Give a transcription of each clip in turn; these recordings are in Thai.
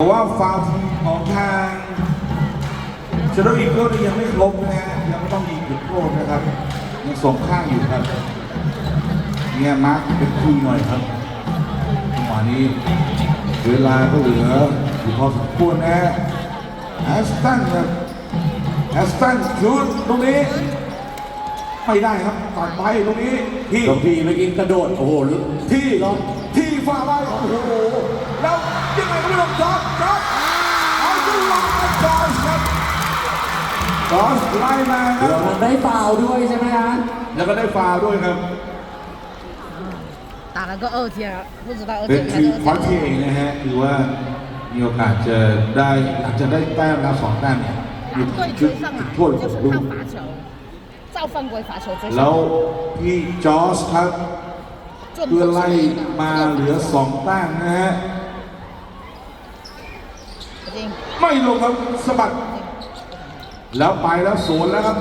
เพราะว่าฟาวล์ทีมของทางเชโดอีเกิลนี่ยังไม่ครบนะฮะยังไม่ต้องยิงจุดโทษนะครับยังส่งข้างอยู่ครับเนี่ยมาร์คเป็นคุยหน่อยครับจังหวะนี้ เวลาก็เหลืออยู่พอสมควรนะฮะแอสตันครับแอสตันชุดตรงนี้ไม่ได้ครับตัดไปตรงนี้ที่ตรงที่เมื่อกี้กระโดดโอ้โหที่ที่ ฝ่าไปโอ้โห แล้วยังไงก็ไม่ลงจอดจอดเอาขึ้นมาจอดครับจอดไล่มาค เดี๋ยว รับ มันได้ฟาวล์ด้วยใช่ไหมฮะ แล้วก็ได้ฟาวล์ด้วยครับ 打了个二天，不知道二 เป็น 天还 ที 是 มคว้า 二 เท 天。 นะฮะคือว่ามีโอกาสจะได้หลังจากได้แต้มแล้วสองแต้มเนี่ยมี 对 ชุด 追上 จุด 来 โทษ 就 ของ 是 ลูก 靠罚球，照犯规罚球追 แล้ว 上来， พี่จอร์สครับ 准 เพื่อไล่มาเหลือสองตั้งนะฮะไม่ลงครับสะบัด แล้วไปแล้วสวนแล้วครับ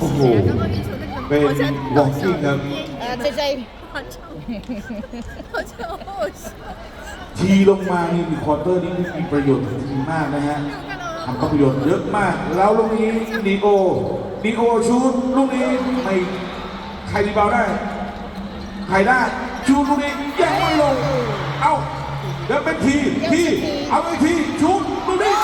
โอ้โห เป็นวอลกิ้งครับทีลงมานี่มีควอเตอร์นี้มีประโยชน์จริงมากนะฮะทำประโยชน์เยอะมาก แล้วลูกนี้นิโอนิโอชูดลูกนี้ไม่ใครดีเบาได้ ใครได้ชูดลูกนี้แย่งไม่ลง เอาเดี๋ยวเป็นทีทีเอาไปทีชูดลูกนี้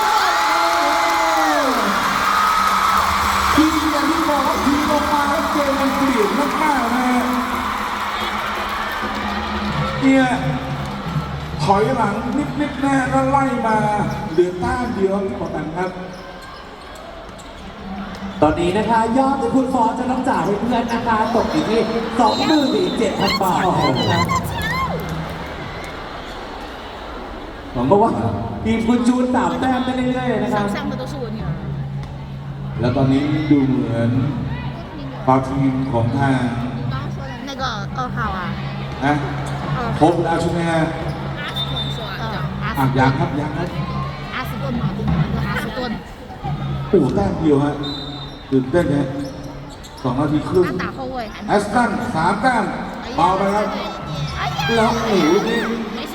ทีอย่างที่บอกว่าทีลงมาแล้วเกมมันเปลี่ยนมากๆนะฮะเนี่ยถอยหลังนิดๆแน่แล้วไล่มาเหลือต้มเดียวที่บอกกันครับ ตอนนี้นะคะ ยอดที่คุณฟอสจะต้องจ่ายให้เพื่อนนะคะตกอยู่ที่สองหมื่นเจ็ดพันบาทนะครับผมบอกว่าทีมคุณจูนสามแต้มได้เรื่อยๆนะครับ 上上的都是我女儿。 แล้วตอนนี้ดูเหมือนฟาวทีมของทาง 刚刚说的那个二号啊， นะครบแล้วใช่ไหมฮะ 阿斯顿说完呃的，，阿 อ่ะ 斯 ยังครับยังครับ 阿斯顿嘛，对吧？那个阿斯顿， โอ้แต้มเดียวฮะ ตื่นเต้นนะสองนาทีครึ่ง 他打后卫还 แอสตันสามแต้มเบาไปครับแล้วโอ้โหนี่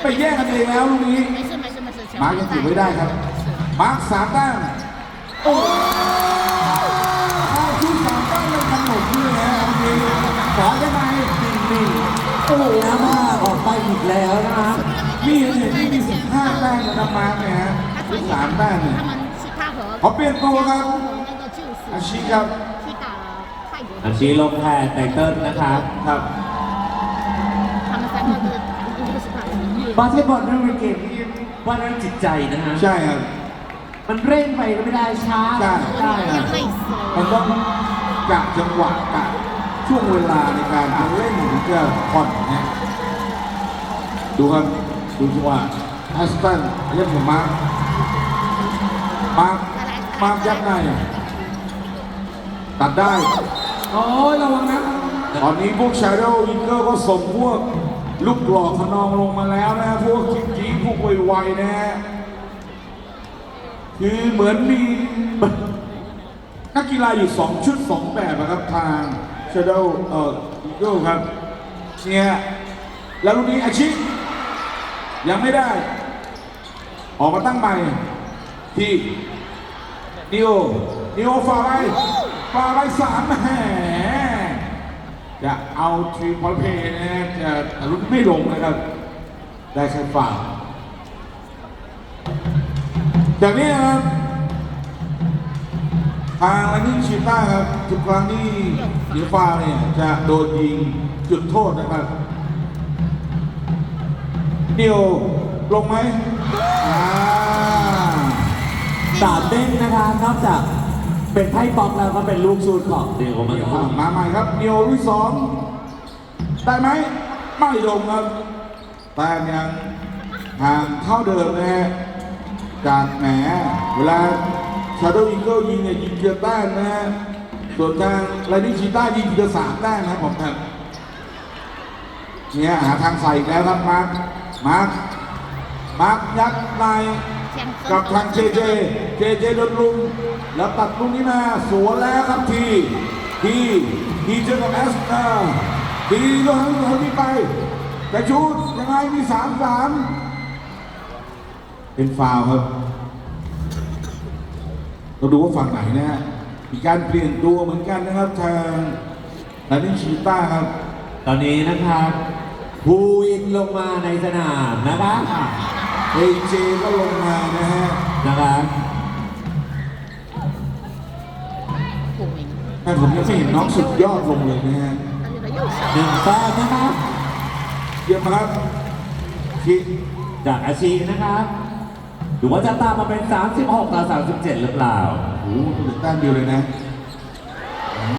ไปแย่งกันเองแล้วลูกนี้ 没事没事没事，全 มาร์ค 部 ยัง 都 ถือ 在 ไว้ได้ครับ มาร์คสามแต้มโอ้เอาที่สามแต้มเป็นขนมเลยนะโอเคขอได้ไหม นี่โอ้โหน้ำมาออกไปอีกแล้วนะคะ นี่เนี่ยนี่มีสิบห้าแต้มนะครับมาร์คเนี่ยฮะ 他 ที่ 传 สามแต้มเนี่ย 他们是他和 ขอเปลี่ยนตัวครับ 那个救赎 อาชีพครับ 去打了泰国 อันนี้ลงแทนไตเติ้ลนะครับ ครับ 他们三个就是一个是打的音乐 บาสเกตบอลเรื่องเป็นเกมที่ว่าเรื่องจิตใจนะฮะ ใช่ครับ มันเร่งไปก็ไม่ได้ช้า ใช่ ก็ไม่ได้ 要 อะ 累死 มัน 了。 ต้องกะจังหวะกะช่วงเวลาในการจะเล่นหรือจะผ่อนนะดูครับดูจังหวะแอสตันเล่นกับมาร์คมาร์ค มาร์คยัดได้ตัดได้ โอ้ยระวังนะ ตอนนี้พวกชาโดว์อินเกอร์ก็ส่งพวกลูกหลอกขนองลงมาแล้วนะพวกจิ๊กจี้พวกไวๆนะฮะคือเหมือนมีนักกีฬาอยู่สองชุดสองแบบนะครับทางชาโดว์เอ่ออินเกอร์ครับเนี่ยแล้วลูกนี้อาชิยังไม่ได้ ออกมาตั้งใหม่ที่ นิโอนิโอฝ่าไปฝ่าไปสามแหมจะเอาทีมพอลเพย์นะจะรุ่นไม่ลงนะครับ ได้แค่ฝ่าจากนี้นะครับทางลันนิ่ชิต้าครับทุกครั้งที่เสียฟาเนี่ยจะโดนยิงจุดโทษนะครับนิวลงไหมอ่า สามเด้งนะคะนอกจากเป็นไพ่ป๊อกแล้วก็เป็นลูกชูดของเดียวมันอ่ามาใหม่ครับนิวลูกสองได้ไหมไม่ลงครับแต่ยังห่างเท่าเดิมนะฮะจากแหมเวลาชาโดว์อีเกิลยิงเนี่ยยิงเกือบแต้มนะฮะส่วนทางไลนิ่ชีต้ายิงเกือบสามแต้มนะผมครับเนี่ยหาทางใส่อีกแล้วครับมาร์คมาร์คมาร์คยัดใน กับทางเจเจ เจเจโดนลุมแล้วตัดลูกนี้มาสวนแล้วครับทีทีทีเจอกับแอสเตอร์ทีโดนทางนี้ไปแต่ชูดยังไงมีสามสามเป็นฟาวล์ครับเราดูว่าฝั่งไหนนะฮะมีการเปลี่ยนตัวเหมือนกันนะครับทางนานิชิต้าครับ ตอนนี้นะครับภูวินลงมาในสนามนะครับ เอเจก็ลงมานะฮะนะครับแต่ผมยังไม่เห็นน้องสุดยอดลงเลยนะฮะหนึ่งตามนะครับเยี่ยมครับจากอาชีนะครับหรือว่าจะตามมาเป็น 36ต่อ37 หรือเปล่าโอ้โหเหลือต้มเดียวเลยนะ